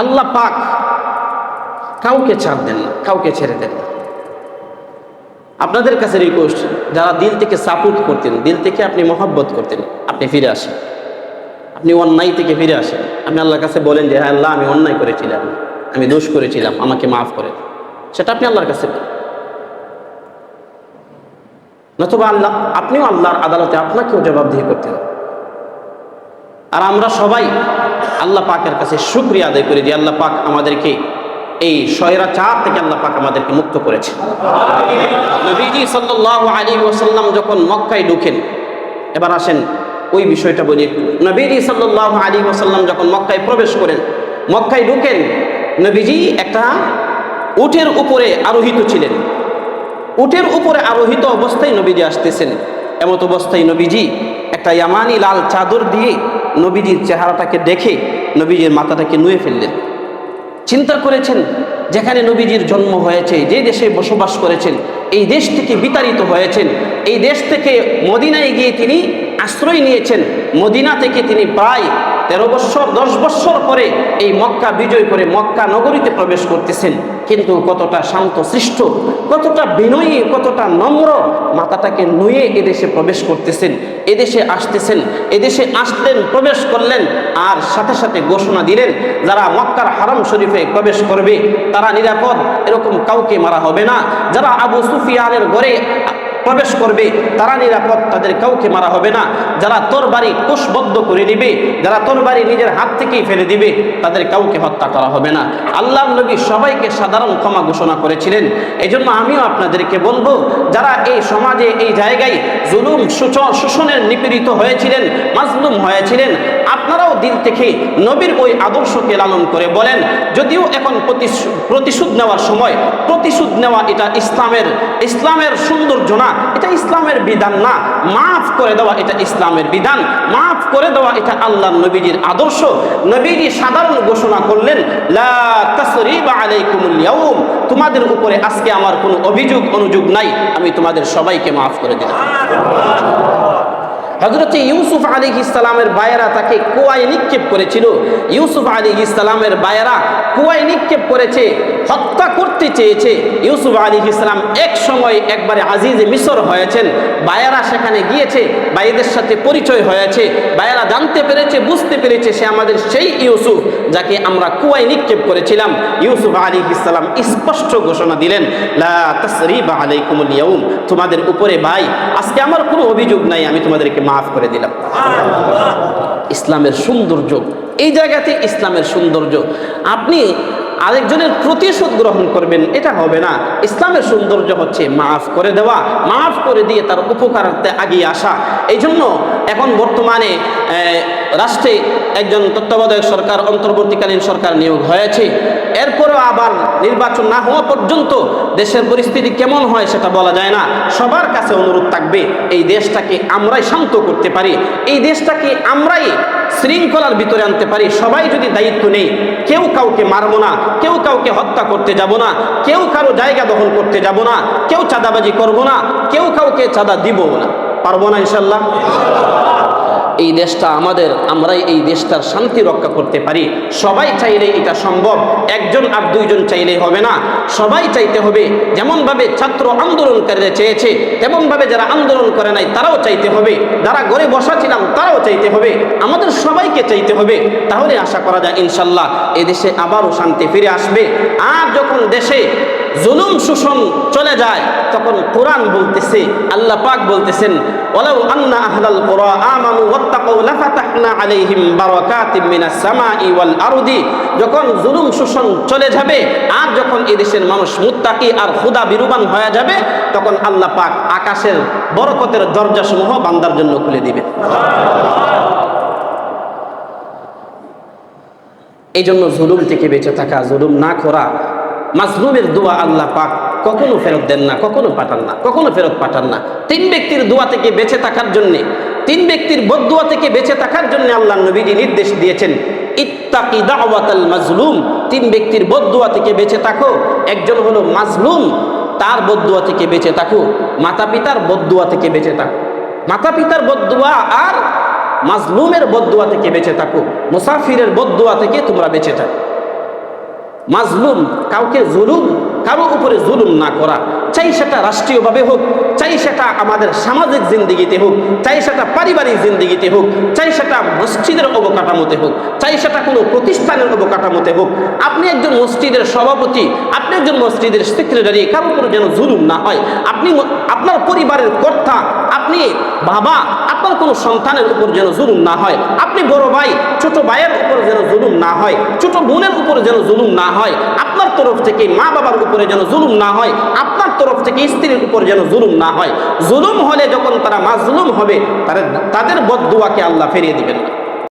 আল্লাহ পাক কাউকে ছাড় দেন না, কাউকে ছেড়ে দেন না। আপনাদের কাছে রিকোয়েস্ট যারা দিল থেকে সাপোর্ট করতেন, দিল থেকে আপনি মহব্বত করতেন, আপনি ফিরে আসেন। আপনি অন্যায় থেকে ফিরে আসেন। আপনি আল্লাহর কাছে বলেন যে হ্যাঁ আল্লাহ, আমি অন্যায় করেছিলাম, আমি দোষ করেছিলাম, আমাকে মাফ করে সেটা আপনি আল্লাহর কাছে বলেন। নতুবা আল্লাহ, আপনিও আল্লাহর আদালতে আপনাকেও জবাবদিহি করতেন আর আমরা সবাই আল্লাহ পাকের কাছে শুক্রিয়া আদায় করি যে আল্লাহ পাক আমাদেরকে এই শয়রা চার থেকে আল্লাহ পাক আমাদেরকে মুক্ত করেছে। নবীজি সাল্লাল্লাহু আলাইহি ওয়াসাল্লাম যখন মক্কায় ঢুকেন, এবার আসেন, ওই বিষয়টা বলি নবীজি সাল্লাল্লাহু আলাইহি ওয়াসাল্লাম যখন মক্কায় প্রবেশ করেন, মক্কায় ঢুকেন, নবীজি একটা উটের উপরে আরোহিত ছিলেন। উটের উপরে আরোহিত অবস্থায় নবীজি আসতেছেন। এমত অবস্থায় নবীজি একটা ইয়ামানি লাল চাদর দিয়ে নবীজির চেহারাটাকে দেখে নবীজির মাথাটাকে নুয়ে ফেললেন। চিন্তা করেছেন, যেখানে নবীজির জন্ম হয়েছে, যে দেশে বসবাস করেছেন, এই দেশ থেকে বিতাড়িত হয়েছেন, এই দেশ থেকে মদিনায় গিয়ে তিনি আশ্রয় নিয়েছেন, মদিনা থেকে তিনি প্রায় তেরো বৎসর দশ বৎসর পরে এই মক্কা বিজয় করে মক্কা নগরীতে প্রবেশ করতেছেন। কিন্তু কতটা শান্ত সৃষ্ট, কতটা বিনয়ী, কতটা নম্র মাথাটাকে নুয়ে এদেশে প্রবেশ করতেছেন। এদেশে আসতেছেন, এদেশে আসলেন, প্রবেশ করলেন, আর সাথে সাথে ঘোষণা দিলেন, যারা মক্কার হারাম শরীফে প্রবেশ করবে, তারা নিরাপদ, এরকম কাউকে মারা হবে না। যারা আবু সুফিয়ানের ঘরে প্রবেশ করবে, তারা নিরাপদ, তাদের কাউকে মারা হবে না। যারা তোর বাড়ি কোষবদ্ধ করে দিবে যারা তোর বাড়ি নিজের হাত থেকেই ফেলে দিবে, তাদের কাউকে হত্যা করা হবে না। আল্লাহ নবী সবাইকে সাধারণ ক্ষমা ঘোষণা করেছিলেন। এই জন্য আমিও আপনাদেরকে বলব, যারা এই সমাজে, এই জায়গায় জুলুম শোষণ শোষণের নিপীড়িত হয়েছিলেন, মাজলুম হয়েছিলেন, আপনারাও দিন থেকে নবীর ওই আদর্শকে লালন করে বলেন, যদিও এখন প্রতিশো- প্রতিশোধ নেওয়ার সময়, প্রতিশোধ নেওয়া এটা ইসলামের ইসলামের সৌন্দর্য না এটা ইসলামের বিধান না। মাফ করে দেওয়া এটা ইসলামের বিধান। মাফ করে দেওয়া এটা আল্লাহ নবীজির আদর্শ। নবীজি সাধারণ ঘোষণা করলেন তোমাদের উপরে আজকে আমার কোনো অভিযোগ, অনুযোগ নাই। আমি তোমাদের সবাইকে মাফ করে দিলাম। হজরত ইউসুফ আলী ইসলামের বায়েরা তাকে কুয়ায় নিক্ষেপ করেছিল। ইউসুফ আলী ইসলামের বায়েরা কুয়ায় নিক্ষেপ করেছে, হত্যা করতে চেয়েছে। ইউসুফ আলী ইসলাম এক সময় একবারে আজিজে মিশর হয়েছেন। বায়েরা সেখানে গিয়েছে বাইদের সাথে পরিচয় হয়েছে। বায়েরা জানতে পেরেছে, বুঝতে পেরেছে সে আমাদের সেই ইউসুফ যাকে আমরা কুয়ায় নিক্ষেপ করেছিলাম। ইউসুফ আলী ইসলাম স্পষ্ট ঘোষণা দিলেন, লা তাসরিবা ইয়াউম। তোমাদের উপরে ভাই, আজকে আমার কোনো অভিযোগ নাই, আমি তোমাদেরকে মাফ করে দিলাম। ইসলামের সৌন্দর্য, এই জায়গাতে ইসলামের সৌন্দর্য। আপনি আরেকজনের প্রতিশোধ গ্রহণ করবেন, এটা হবে না। ইসলামের সৌন্দর্য হচ্ছে মাফ করে দেওয়া, মাফ করে দিয়ে তার উপকারার্থে আগিয়ে আসা। এই জন্য এখন বর্তমানে রাষ্ট্রে একজন তত্ত্বাবধায়ক সরকার, অন্তর্বর্তীকালীন সরকার নিয়োগ হয়েছে। এরপরেও আবার নির্বাচন না হওয়া পর্যন্ত দেশের পরিস্থিতি কেমন হয় সেটা বলা যায় না। সবার কাছে অনুরোধ থাকবে, এই দেশটাকে আমরাই শান্ত করতে পারি, এই দেশটাকে আমরাই শৃঙ্খলার ভিতরে আনতে পারি। সবাই যদি দায়িত্ব নেই, কেউ কাউকে মারবো না, কেউ কাউকে হত্যা করতে যাব না, কেউ কারও জায়গা দখল করতে যাব না, কেউ চাঁদাবাজি করব না, কেউ কাউকে চাঁদা দিব না। পারব না ইনশাল্লাহ? এই দেশটা আমাদের, আমরাই এই দেশটার শান্তি রক্ষা করতে পারি। সবাই চাইলে এটা সম্ভব, একজন আর দুইজন চাইলে হবে না। সবাই চাইতে হবে, যেমনভাবে ছাত্র আন্দোলনকারীরা চেয়েছে, তেমনভাবে যারা আন্দোলন করে নাই, তারাও চাইতে হবে। যারা ঘরে বসা ছিলাম তারাও চাইতে হবে। আমাদের সবাইকে চাইতে হবে। তাহলে আশা করা যায়, ইনশাল্লাহ, এ দেশে আবারও শান্তি ফিরে আসবে। আর যখন দেশে জুলুম শোষণ চলে যায়, তখন কোরআন বলতেছে, আল্লাহ পাক বলতেছেন, ওয়ালাউ আন্না আহলাল কুরা আমানু ওয়াত্তাকু লাফাতাহনা আলাইহিম বারাকাতিম মিনাস সামাই ওয়াল আরদি। যখন জুলুম শোষণ চলে যাবে, আর যখন এই দেশের মানুষ মুত্তাকি আর খুদা বিরুবান হয়ে যাবে, তখন আল্লাহ পাক আকাশের বরকতের দরজাসমূহ বান্দার জন্য খুলে দিবে এই জন্য জুলুম থেকে বেঁচে থাকা, জুলুম না করা মাজলুমের দোয়া আল্লাহ পাক কখনো ফেরত দেন না, কখনো পাঠান না, কখনো ফেরত পাঠান না। তিন ব্যক্তির দোয়া থেকে বেঁচে থাকার জন্যে, তিন ব্যক্তির বদুয়া থেকে বেঁচে থাকার জন্য আল্লাহ নবীজি নির্দেশ দিয়েছেন, ইত্তাকি দাওয়াতাল মাজলুম তিন ব্যক্তির বদুয়া থেকে বেঁচে থাকো, একজন হলো মাজলুম, তার বদুয়া থেকে বেঁচে থাকো মাতা পিতার বদুয়া থেকে বেঁচে থাকো। মাতা পিতার বদুয়া আর মাজলুমের বদুয়া থেকে বেঁচে থাকো, মুসাফিরের বদুয়া থেকে তোমরা বেঁচে থাকো। মাজলুম, কাউকে জুলুম, কারও উপরে জুলুম না করা। চাই সেটা রাষ্ট্রীয়ভাবে হোক, চাই সেটা আমাদের সামাজিক জিন্দিগিতে হোক, চাই সেটা পারিবারিক জিন্দিগিতে হোক, চাই সেটা মসজিদের অবকাঠামোতে হোক, চাই সেটা কোনো প্রতিষ্ঠানের অবকাঠামোতে হোক। আপনি একজন মসজিদের সভাপতি, আপনি একজন মসজিদের সেক্রেটারি, কারও উপরে যেন জুলুম না হয়। আপনি আপনার পরিবারের কর্তা, আপনি বাবা আপনার কোনো সন্তানের উপর যেন জুলুম না হয়। আপনি বড় ভাই, ছোট ভাইয়ের উপর যেন জুলুম না হয়। ছোট বোনের উপর যেন জুলুম না হয়। আপনার তরফ থেকে মা বাবার উপরে যেন জুলুম না হয়। আপনার তরফ থেকে স্ত্রীর উপর যেন জুলুম না হয়। জুলুম হলে যখন তারা মাজলুম হবে, তাদের বদুয়াকে আল্লাহ ফেরিয়ে দিবেন না।